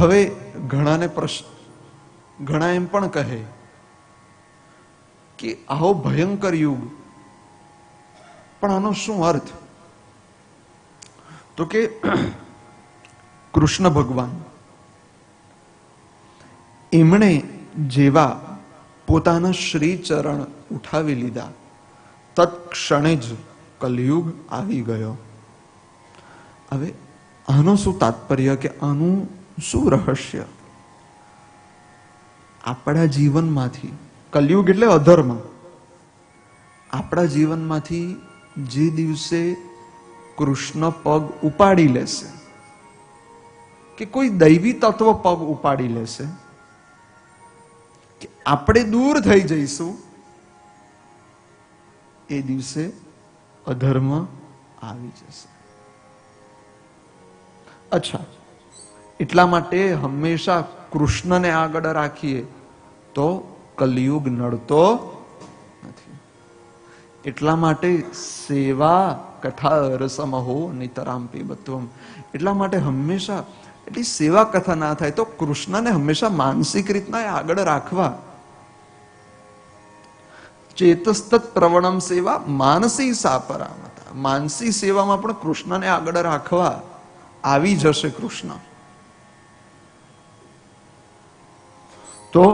હવે ઘણાને પ્રશ્ન, ઘણા એમ પણ કહે કે આવો ભયંકર યુગ. પણ આનો શું અર્થ? તો કે કૃષ્ણ ભગવાન એમણે જેવા પોતાના શ્રી ચરણ ઉઠાવી લીધા. તત્ક્ષણે જ કલયુગ આવી ગયો. હવે આનું શું તાત્પર્ય કે આનું શું રહસ્ય? આપણા જીવનમાંથી, કલયુગ એટલે અધર્મ. આપણા જીવનમાંથી જે દિવસે કૃષ્ણ પગ ઉપાડી લેશે, કે કોઈ દૈવી તત્વ પગ ઉપાડી લેશે, કે આપણે દૂર થઈ જઈશું, એ દિવસે અધર્મ આવી જશે. અચ્છા. એટલા માટે હંમેશા કૃષ્ણને આગળ રાખીએ તો કલયુગ નડતો નથી. એટલા માટે સેવા કથા રસમહો નિતરામ પીબત્વમ એટલા માટે હંમેશા, એટલી સેવા કથા ના થાય તો કૃષ્ણને હંમેશા માનસિક રીતના આગળ રાખવા. ચેતસ્તત પ્રવણમ સેવા માનસી સાપરામતા. માનસી સેવામાં પણ કૃષ્ણને આગળ રાખવા. આવી જશે કૃષ્ણ. તો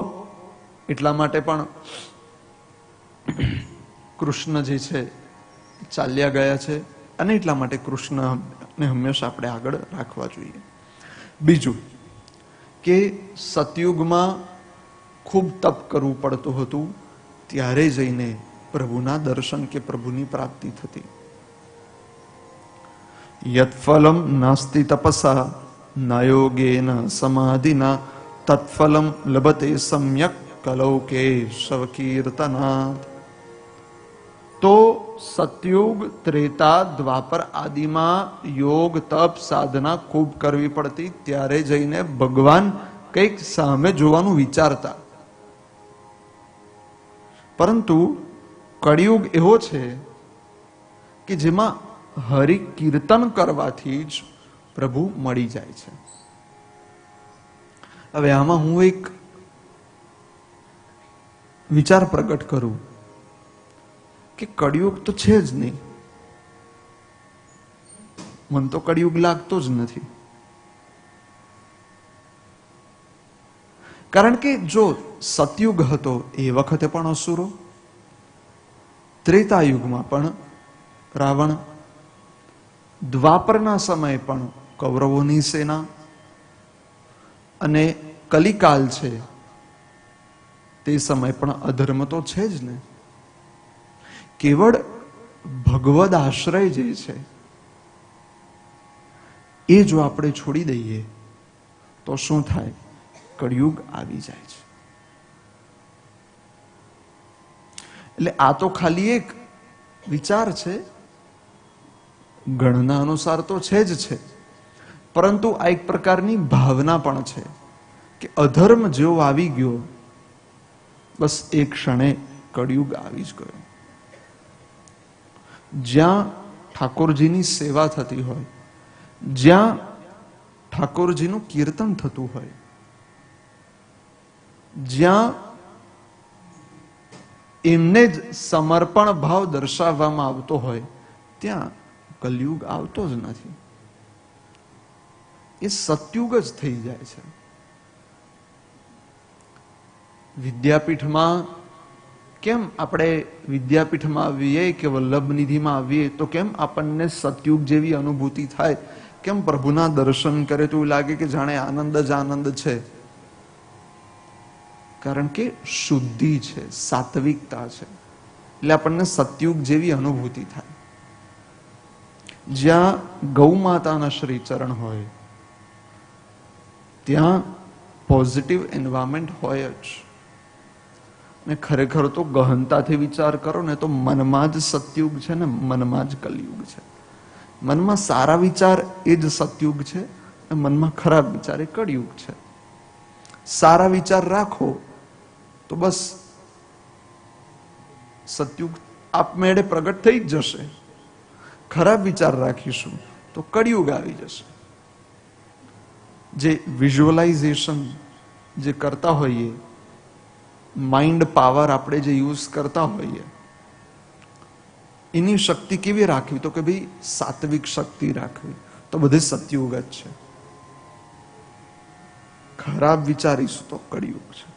એટલા માટે પણ કૃષ્ણ જે છે, ચાલ્યા ગયા છે અને એટલા માટે કૃષ્ણને હંમેશા આપણે આગળ રાખવા જોઈએ. બીજું કે સતયુગમાં ખૂબ તપ કરવું પડતું હતું, ત્યારે જઈને પ્રભુના દર્શન કે પ્રભુની પ્રાપ્તિ થતી. યત્ફલમ નાસ્તિ તપસા, ન યોગેન સમાધિના તત્ફલમ લભતે સમ્યક કલૌકે શવકીર્તનાથ તો સતયુગ ત્રેતા દ્વાપર આદિમાં યોગ તપ સાધના ખૂબ કરવી પડતી ત્યારે જઈને ભગવાન કંઈક સામે જોવાનું વિચારતા પરંતુ કળિયુગ એવો છે કે જેમાં હરિ કીર્તન કરવાથી જ પ્રભુ મળી જાય છે હવે આમાં હું એક વિચાર પ્રગટ કરું કે કળિયુગ તો છે જ નહીં. મન તો કળિયુગ લાગતો જ નથી. કારણ કે જો સતયુગ હતો એ વખતે પણ અસુરો ત્રેતાયુગમાં પણ રાવણ, દ્વાપરના સમયે પણ કૌરવોની સેના અને કલિકાલ છે, તે સમય પણ અધર્મ તો છે જ ને. કેવળ ભગવદ આશ્રય જે છે, એ જો આપણે છોડી દઈએ, તો શું થાય? કળિયુગ આવી જાય છે. એટલે આ તો ખાલી એક વિચાર છે. ગણના અનુસાર તો છે જ છે. પરંતુ આ એક પ્રકારની ભાવના પણ છે કે અધર્મ જેવો આવી ગયો, બસ એક ક્ષણે કળિયુગ આવી જ ગયો. જ્યાં ઠાકોરજીની સેવા થતી હોય, જ્યાં ઠાકોરજીનું કીર્તન થતું હોય, જ્યાં એમને જ સમર્પણ ભાવ દર્શાવવામાં આવતો હોય, ત્યાં કલયુગ આવતો જ નથી. એ સતયુગ જ થઈ જાય છે. વિદ્યાપીઠમાં કેમ આપણે વિદ્યાપીઠમાં આવીએ કે વલ્લભ નિધિમાં આવીએ, તો કેમ આપણને સતયુગ જેવી અનુભૂતિ થાય? કેમ પ્રભુના દર્શન કરે તો એવું લાગે કે જાણે આનંદ જ આનંદ છે? કારણ કે શુદ્ધિ છે, સાત્વિકતા છે. એટલે આપણને સતયુગ જેવી અનુભૂતિ થાય. જ્યાં ગૌ માતાના શ્રી ચરણ હોય ત્યાં પોઝિટિવ એન્વાયરમેન્ટ હોય જ. ને ખરેખર તો ગહનતાથી વિચાર કરો ને તો મનમાં જ સતયુગ છે ને મનમાં જ કલયુગ છે. મનમાં સારા વિચાર એ જ સતયુગ છે અને મનમાં ખરાબ વિચાર એ કળયુગ છે. સારા વિચાર રાખો તો બસ સતયુગ આપમેળે પ્રગટ થઈ જ જશે. ખરાબ વિચાર રાખીશું તો કળિયુગ આવી જશે. જે વિઝ્યુઅલાઇઝેશન જે કરતા હોઈએ માઇન્ડ પાવર આપણે જે યુઝ કરતા હોઈએ, એની શક્તિ કેવી રાખવી? તો કે ભાઈ સાત્વિક શક્તિ રાખવી. તો બધે સતયુગ જ છે. ખરાબ વિચારીશું તો કળિયુગ છે.